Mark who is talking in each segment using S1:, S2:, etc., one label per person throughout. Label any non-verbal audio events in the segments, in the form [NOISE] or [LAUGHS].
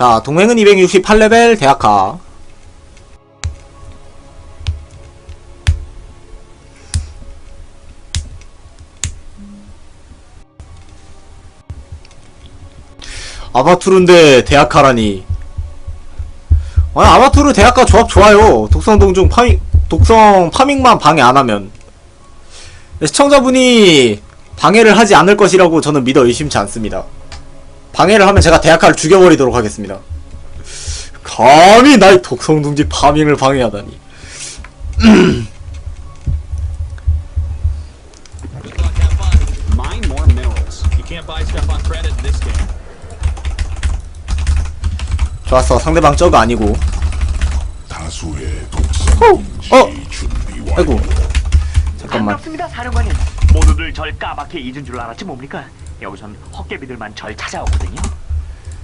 S1: 자, 동맹은 268레벨 대학가. 아바투르인데 대학가라니. 아니, 아바투르 대학가 조합 좋아요. 독성 동중 파밍, 독성 파밍만 방해 안 하면. 시청자분이 방해를 하지 않을 것이라고 저는 믿어 의심치 않습니다. 방해를 하면 제가 대학가를 죽여버리도록 하겠습니다. 감히 나의 독성둥지 파밍을 방해하다니.
S2: Mine more minerals.
S3: You can't buy stuff on credit in this game.
S1: 좋았어. 상대방 저거 아니고.
S4: 다수의 독성
S1: 어!
S4: 준비 완료.
S1: 아이고. 잠깐만.
S5: 반갑습니다, 사령관님. 모두들 절 까맣게 잊은 줄 알았지 뭡니까? 여기선 헛개비들만 절 찾아오거든요.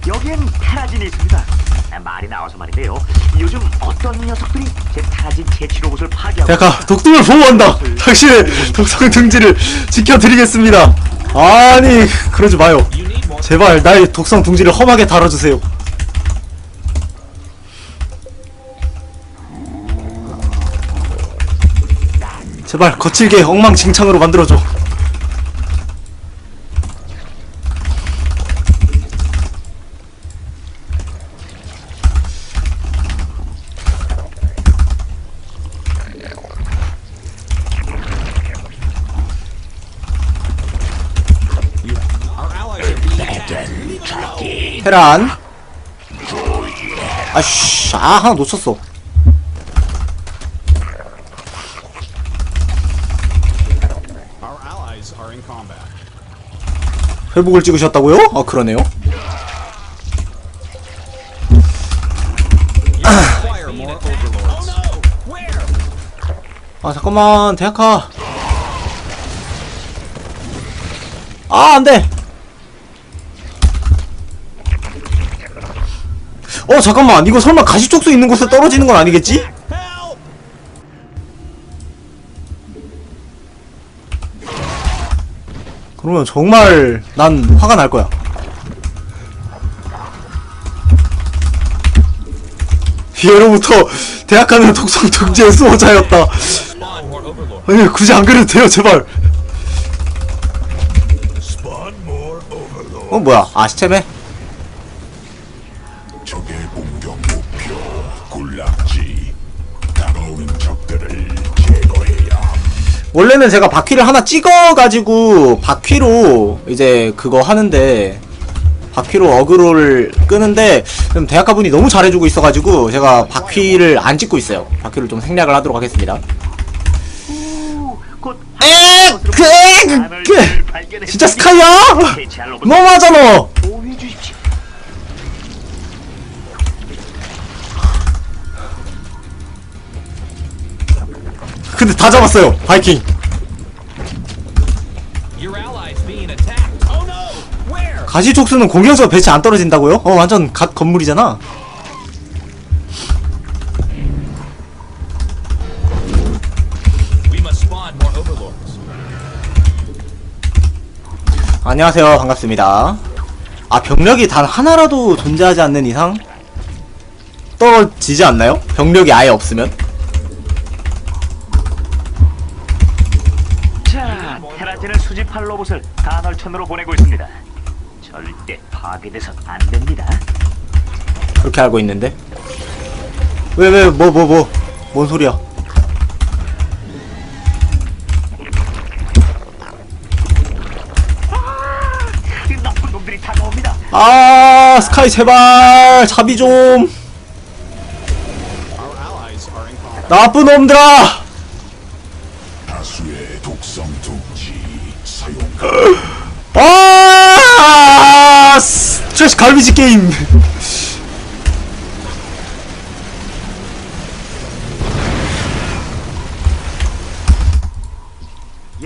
S5: 여기엔 테라진이 있습니다. 아, 말이 나와서 말인데요. 요즘 어떤 녀석들이 제 테라진 채취 로봇을 파괴하고
S1: 대학가 독tum을 보호한다. 당신의 독성둥지를 지켜드리겠습니다. 아니 그러지 마요. 제발 나의 독성 둥지를 험하게 다뤄주세요. 제발 거칠게 엉망진창으로 만들어줘.
S3: Our allies are being attacked.
S1: 테란. 아씨, 아 하나 놓쳤어. 회복을 찍으셨다고요? 아 그러네요. 아 잠깐만 대학가 아 안돼 어 잠깐만 이거 설마 가시촉수 있는 곳에 떨어지는 건 아니겠지? 그러면 정말 난 화가 날 거야 예로부터 대학가는 독성 등지의 수호자였다. 아니 굳이 안 그래도 돼요 제발. 어 뭐야 아 시체매 원래는 제가 바퀴를 하나 찍어가지고 바퀴로 이제 그거 하는데 바퀴로 어그로를 끄는데 지금 대학가 분이 너무 잘해주고 있어가지고 제가 바퀴를 안 찍고 있어요. 바퀴를 좀 생략을 하도록 하겠습니다.
S5: 곧
S1: 에, 그, 진짜 스카이야? 너무하잖아. 근데 다 잡았어요. 바이킹.
S3: Oh?
S1: 가시촉수는 공격에서 배치 안 떨어진다고요? 어 완전 갓 건물이잖아. 안녕하세요. 반갑습니다. 아, 병력이 단 하나라도 존재하지 않는 이상 떨어지지 않나요? 병력이 아예 없으면?
S5: 자, 수집할 로봇을 간헐천으로 보내고 있습니다. 절대 파괴돼선 안 됩니다.
S1: 그렇게 알고 있는데. 왜, 왜, 뭐, 뭐, 뭐. 뭔 소리야.
S5: 이 나쁜 놈들이 다가옵니다.
S1: 아, 스카이 제발, 자비 좀. 나쁜 놈들아! 아, 스트레스 갈비지 게임.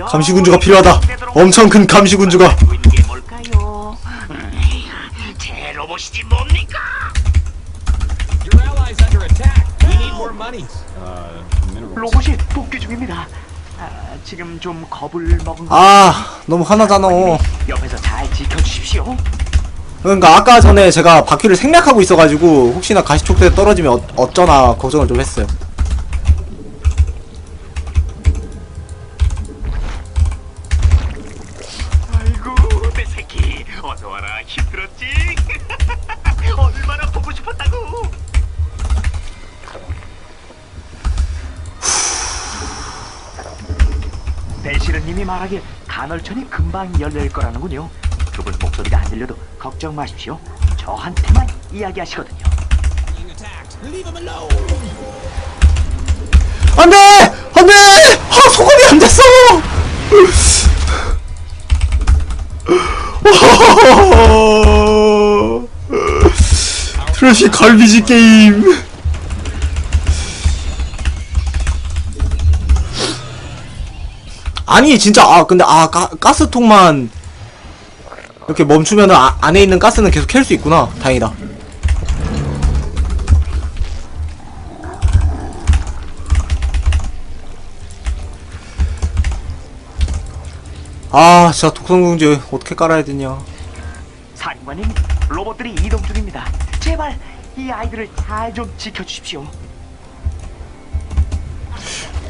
S1: 감시군주가 필요하다. 엄청 큰 감시군주가.
S5: 제 로봇이지 뭡니까?
S2: Uh, minerals.
S5: 로봇이 복귀 중입니다. 아, 지금 좀 겁을 먹은
S1: 아 너무 화나잖아.
S5: 옆에서 잘 지켜주십시오.
S1: 그러니까 아까 전에 제가 바퀴를 생략하고 있어가지고 혹시나 가시촉대 떨어지면 어, 어쩌나 걱정을 좀 했어요.
S5: 남이 말하길 간헐천이 금방 열릴 거라는군요. 그분 목소리가 안 들려도 걱정 마십시오. 저한테만 이야기하시거든요.
S1: 안돼! 안돼! 아 소금이 안 됐어! 트래시 갈비지 게임 아니 진짜 아 근데 아 가, 가스통만 이렇게 멈추면은 아, 안에 있는 가스는 계속 캘 수 있구나. 다행이다. 아 진짜 독성공지 어떻게 깔아야 되냐.
S5: 사령관님 로봇들이 이동 중입니다. 제발 이 아이들을 잘 좀 지켜주십시오.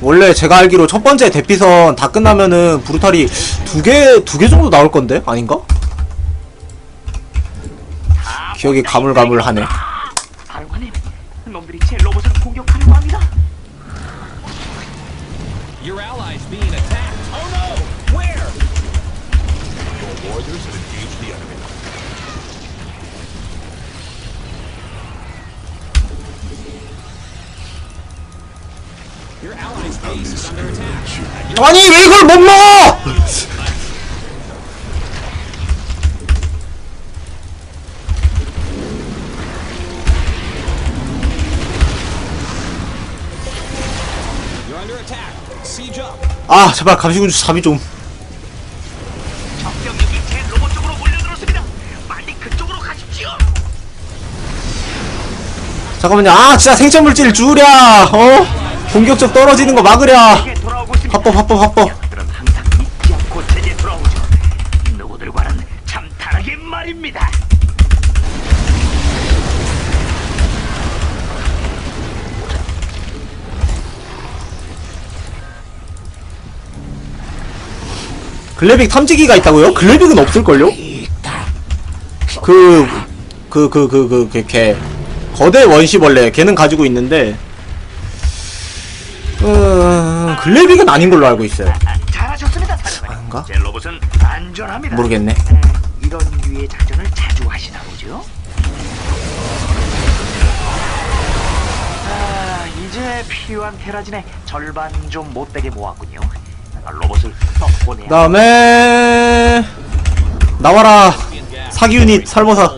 S1: 원래 제가 알기로 첫 번째 대피선 다 끝나면은 브루탈이 두 개, 두 개 정도 나올 건데? 아닌가? 기억이 가물가물하네.
S5: 알관님, 놈들이 제 로봇을 공격하려고 합니다.
S3: Your allies being attacked. Oh no! Where? Your warriors have engaged the enemy.
S1: 아니 왜 이걸 못 먹어! 아 제발 감시군주 잠이 좀. 잠깐만요. 아 진짜 생체 물질 줄야. 어? 공격적 떨어지는 거 막으랴. 합법 합법 합법 글래빅 탐지기가 있다고요? 글래빅은 없을걸요? 그, 그, 그, 그그그그 그걔 거대 원시벌레 걔는 가지고 있는데 어, 글래빅은 아닌 걸로 알고 있어요.
S5: 잘하셨습니다,
S1: 아닌가?
S5: 제 로봇은 안전합니다.
S1: 모르겠네.
S5: 네, 이런 류의 작전을 자주 하시나 보죠? 아, 이제 필요한 테라진의 절반 좀 못되게 모았군요. 로봇을 떡보내.
S1: 다음에 나와라 사기 유닛 살모사.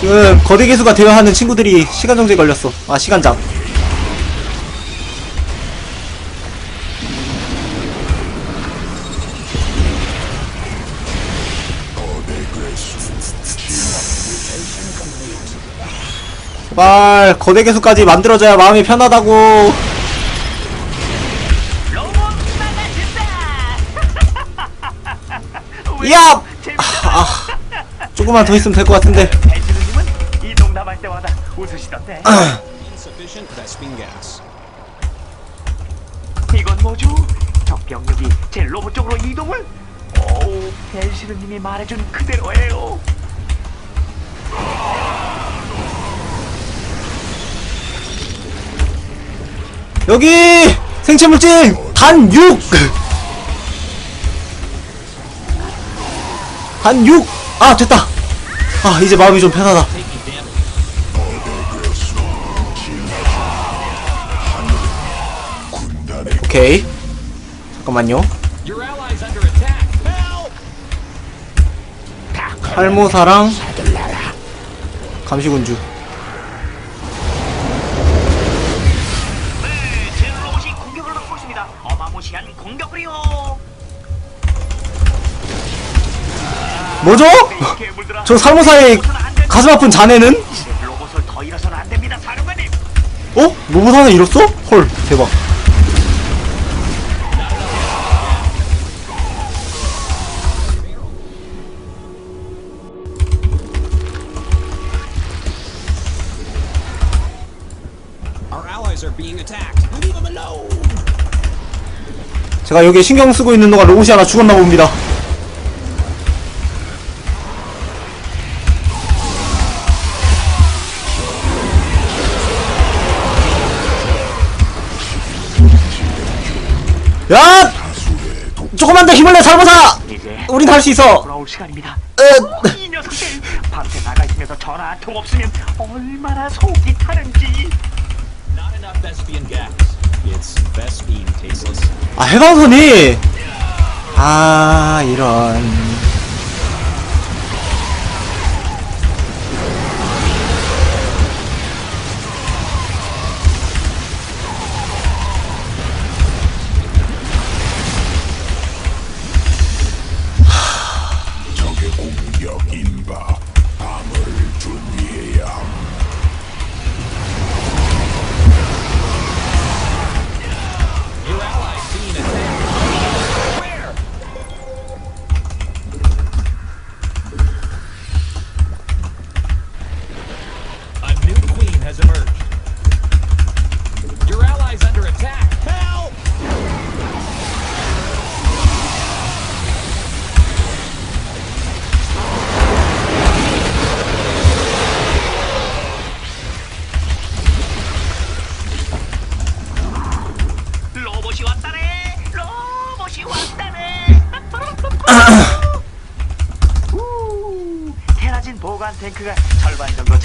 S1: 금 거대 개수가 되어 하는 친구들이 시간 정지에 걸렸어. 아 시간장 제발 거대 개수까지 만들어줘야 마음이 편하다고. 야! [LAUGHS] 아, 조금만 더 있으면 될 것 같은데
S5: 배치르님은 이 농담할 때마다 웃으시던데.
S2: Insufficient Vespine gas.
S5: 이건 뭐죠? 적 병력이 제 로봇 쪽으로 이동을? 오, 벨시르님이 말해준 그대로예요.
S1: 여기 생체물질 단 6! [LAUGHS] 단 6! 아 됐다. 아 이제 마음이 좀 편하다. 오케이. 잠깐만요. 할모사랑 감시군주. 뭐죠? 저 살모사의 가슴 아픈 자네는?
S5: 어?
S1: 로봇 하나 잃었어? 헐 대박. 제가 여기 신경 쓰고 있는 동안 로봇이 하나 죽었나 봅니다 야! 조금만 더 힘을 내 살모사!
S5: 이제
S1: 우린 할 수 있어!
S5: 돌아올 시간입니다.
S1: 으,
S5: 이 녀석들 밤새 나가 있으면서 전화 한 통 없으면 얼마나 속이 타는지.
S3: Not enough Vespian gas. It's Vespine tasteless.
S1: 아 해방선이 아 이런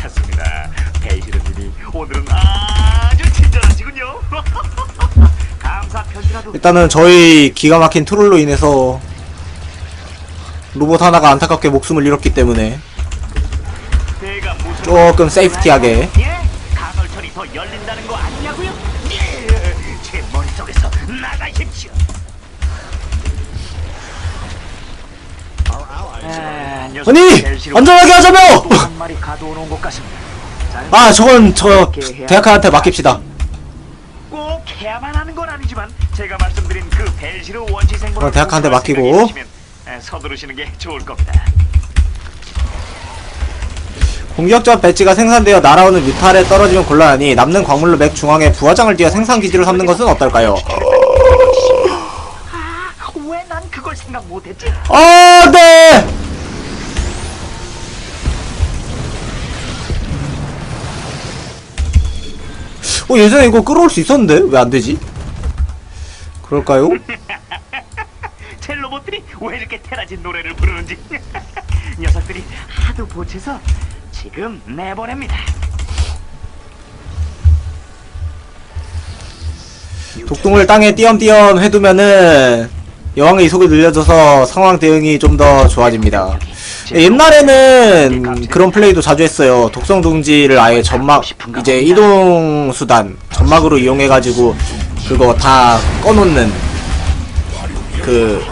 S5: 찼습니다. 베이시르님이 오늘은 아주 친절하시군요. [LAUGHS] 감사 편지라도
S1: 일단은 저희 기가 막힌 트롤로 인해서 로봇 하나가 안타깝게 목숨을 잃었기 때문에
S5: 내가 무슨
S1: 조금 세이프티하게.
S5: 예? 가설철이 더 열린다는 거 아니냐고요? 예, 제 머릿속에서 나가십시오.
S2: Our allies
S5: 아, 녀석
S1: 아니 안전하게 하자며
S5: 또한 마리 가둬놓은 것 같습니다. 자,
S1: 아 저건 저 대학한테 맡깁시다
S5: 꼭 해야만 하는 건 아니지만 제가 말씀드린 그 벨시로 원시 생물을
S1: 어, 대학한테 맡기고.
S5: 서두르시는 게 좋을 겁니다.
S1: 공격적 배지가 생산되어 날아오는 뮤탈에 떨어지면 곤란하니 남는 광물로 맥 중앙에 부화장을 띄어 생산 기지로 삼는 것은 어떨까요?
S5: 아, 왜 난 그걸 생각 못했지?
S1: 아, 네! 어, 예전에 이거 끌어올 수 있었는데? 왜 안 되지? 그럴까요? [LAUGHS]
S5: 제 로봇들이 왜 이렇게 테라진 노래를 부르는지 [LAUGHS] 녀석들이 하도 보채서 지금 내보냅니다.
S1: 독동을 땅에 띄엄띄엄 해두면은 여왕의 이속이 늘려져서 상황 대응이 좀 더 좋아집니다. 옛날에는 그런 플레이도 자주 했어요. 독성 둥지를 아예 점막 이제 이동 수단 점막으로 이용해가지고 그거 다 꺼놓는 그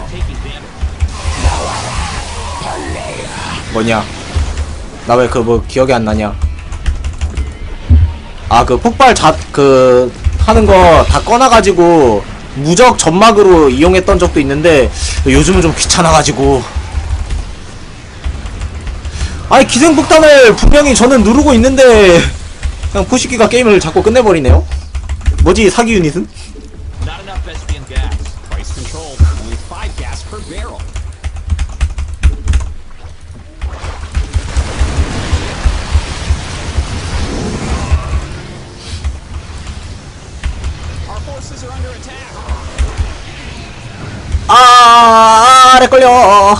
S1: 뭐냐? 나 왜 그 뭐 기억이 안 나냐? 아 그 폭발 자 그 하는 거 다 꺼놔가지고 무적 점막으로 이용했던 적도 있는데 요즘은 좀 귀찮아가지고 아니 기생폭탄을 분명히 저는 누르고 있는데 그냥 푸시기가 게임을 자꾸 끝내버리네요 뭐지 사기 유닛은? 아 아래 걸려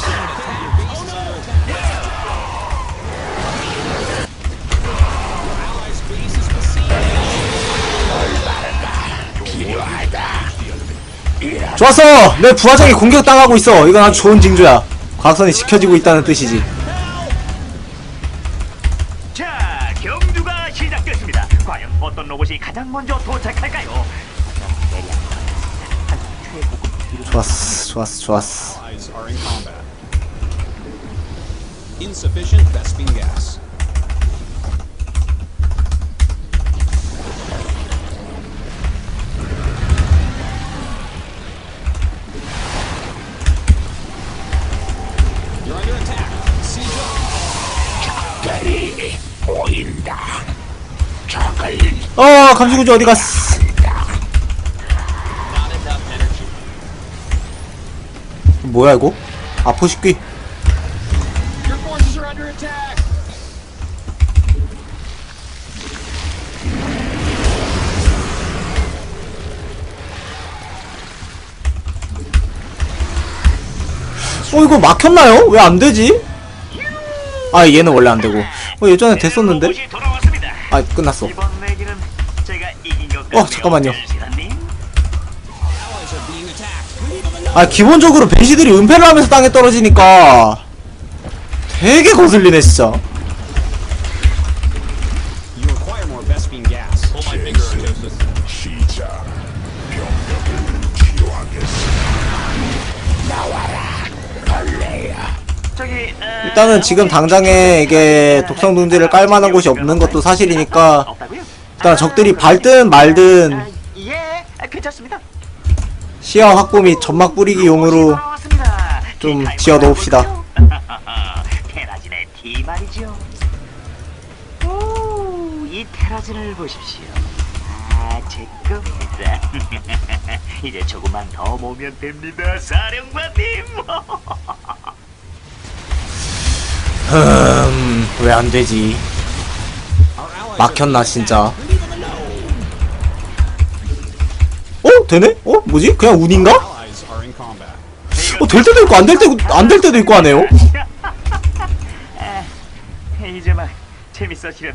S1: 왔어! 내 부하장이 공격당하고 있어! 이건 아주 좋은 징조야. 과학선이 지켜지고 있다는 뜻이지. 자, 경주가 시작됐습니다.
S5: 과연 어떤 로봇이 가장 먼저 도착할까요?
S1: 좋았어, 좋았어, 좋았어. 어 감시구지 어디 갔어. 뭐야 이거
S3: attack.
S1: 어 이거 막혔나요? 왜 안 되지? 아 얘는 원래 안 되고 어 예전에 됐었는데.
S5: 아
S1: 끝났어
S5: 내기는 제가 이긴 것 같네요.
S1: 어, 잠깐만요.
S2: alone.
S1: 아 기본적으로 벤시들이 은폐를 하면서 땅에 떨어지니까 되게 거슬리네 진짜
S2: You require more Vespine gas.
S3: Pull my finger, Artosis.
S4: 시작. 병력을 치유하겠어. 나와라. 벌레야.
S5: 저기 어,
S1: 일단은 지금 당장에 이게 독성 둥지를 깔만한 곳이 없는 것도 사실이니까
S5: 없다고요?
S1: 일단 적들이 밟든 말든
S5: 아, 예, 아, 괜찮습니다.
S1: 시야 확보 및 점막 뿌리기 용으로
S5: 돌아왔습니다. 좀이
S1: 지어 놓읍시다. [LAUGHS]
S5: 테라진의 티 말이죠. 오, 이 테라진을 보십시오. 아, 제 겁니다. [LAUGHS] 이제 조금만 더 모으면 됩니다, 사령관님. [LAUGHS]
S1: 흠왜 안 되지 막혔나 진짜. 어? 되네? 어? 뭐지? 그냥 운인가. 어 될 때도 있고 안 될 때도 안 될 때도 있고 하네요.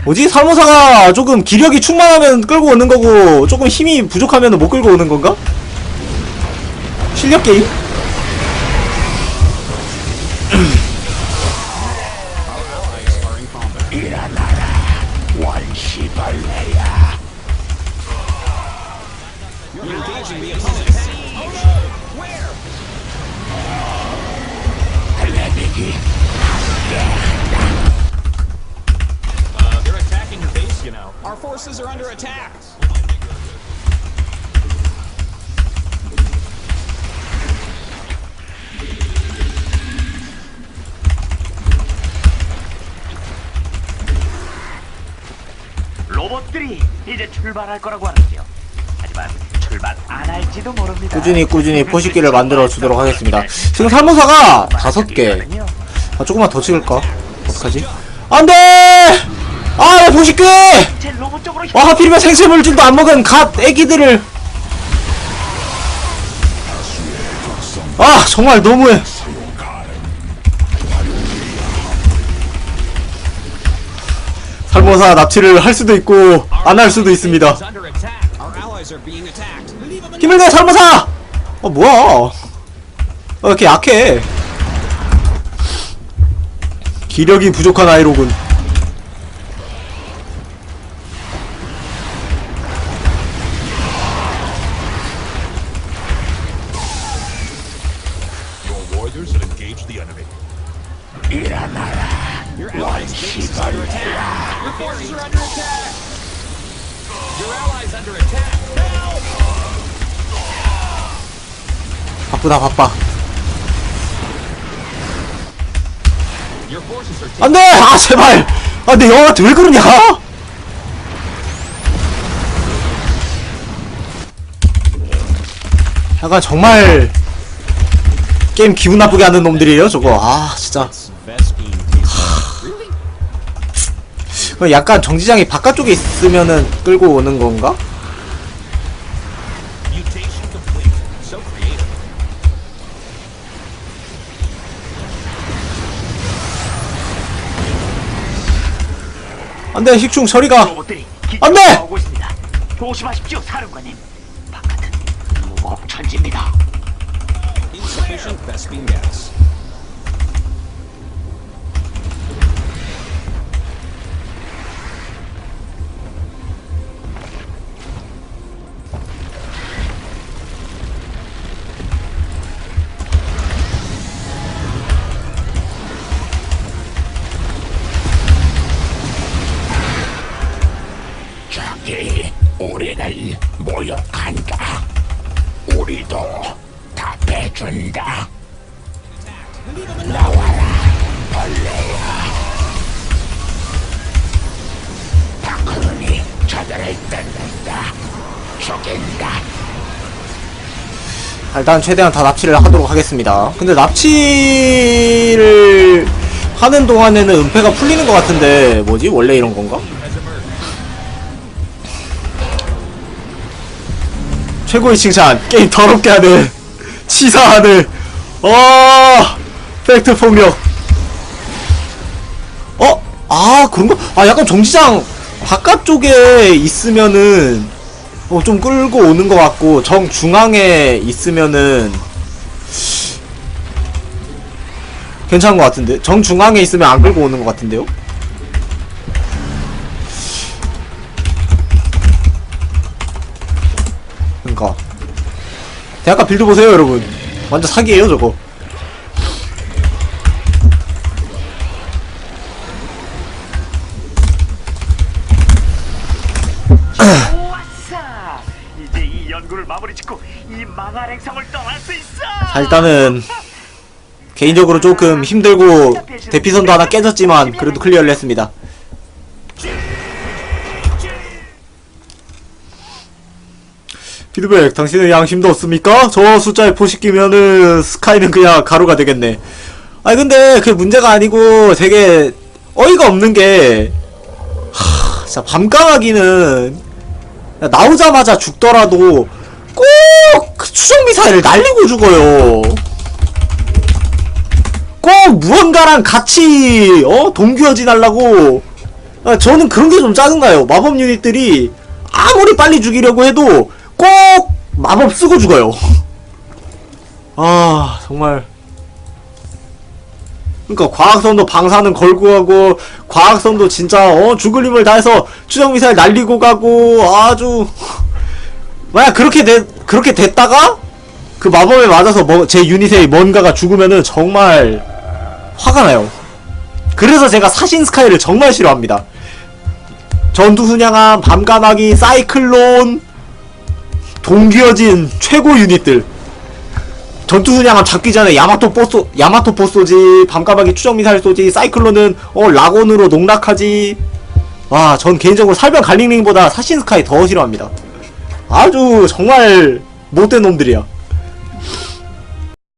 S1: 뭐지? 살모사가 조금 기력이 충만하면 끌고 오는 거고 조금 힘이 부족하면 못 끌고 오는 건가? 실력 게임
S5: 출발할 거라고 하는데요. 하지만 출발 안 할지도 모릅니다.
S1: 꾸준히 꾸준히 포식기를 만들어 주도록 하겠습니다. 지금 살모사가 다섯 개. 아, 조금만 더 찍을까? 어떡하지? 안 돼! 아왜 포식기!
S5: 제 로봇 쪽으로
S1: 아 하필이면 생체 물질도 안 먹은 갓 애기들을. 아 정말 너무해 살모사 납치를 할 수도 있고 안 할 수도 있습니다. 힘을 내 살모사 어 뭐야 어 이렇게 약해 기력이 부족한 아이로군 바쁘다 바빠. 안돼! 아 제발! 아 내 영화한테 왜 그러냐? 약간 정말 게임 기분 나쁘게 하는 놈들이에요 저거. 아 진짜. 약간 정지장이 바깥쪽에 있으면은 끌고 오는 건가? 안돼 식충
S5: 로봇들이
S1: 안 돼!
S5: 오고 있습니다. 조심하십시오, 사령관님. 바깥은 무법천지입니다.
S4: 빨리 모욕한다. 우리도 답해준다. 나와라, 벌레야. 다크론이 저들을 뜯는다. 죽인다.
S1: 일단 최대한 다 납치를 하도록 하겠습니다. 근데 납치를 하는 동안에는 은폐가 풀리는 것 같은데 뭐지? 원래 이런 건가? 최고의 칭찬 게임 더럽게 하는 치사하는 어 팩트 폭력 어? 아 그런가? 아 약간 정지장 바깥쪽에 있으면은 어, 좀 끌고 오는 것 같고 정 중앙에 있으면은 괜찮은 것 같은데 정 중앙에 있으면 안 끌고 오는 것 같은데요? 대학가 빌드 보세요 여러분 완전 사기예요 저거
S5: 좋았어. 이제 이 연구를 마무리 짓고 이 망할 행성을 떠날 수 있어.
S1: 자 일단은 개인적으로 조금 힘들고 대피선도 하나 깨졌지만 그래도 클리어를 했습니다 피드백 당신의 양심도 없습니까? 저 숫자에 포식 끼면은 스카이는 그냥 가루가 되겠네 아니 근데 그게 문제가 아니고 되게 어이가 없는 게 하, 진짜 밤까마귀는 나오자마자 죽더라도 꼭 그 추적 미사일을 날리고 죽어요. 꼭 무언가랑 같이 어 동규어진 하려고 아, 저는 그런 게 좀 짜증나요. 마법 유닛들이 아무리 빨리 죽이려고 해도 꼭 마법 쓰고 죽어요. 아 정말. 그러니까 과학선도 방사능 걸고 가고 과학선도 진짜 어 죽을 힘을 다해서 추적 미사일 날리고 가고 아주 만약 그렇게 돼 그렇게 됐다가 그 마법에 맞아서 뭐, 제 유닛에 뭔가가 죽으면은 정말 화가 나요. 그래서 제가 사신 스카이를 정말 싫어합니다. 전투 순양함, 밤까마귀, 사이클론, 동기어진 최고 유닛들. 전투 순양함 잡기 전에 야마토 포쏘, 야마토 포 쏘지, 밤까마귀 추적 미사일 쏘지, 사이클론은 어 라곤으로 농락하지. 와, 전 개인적으로 살병 갈링링보다 사신 스카이 더 싫어합니다. 아주 정말 못된 놈들이야.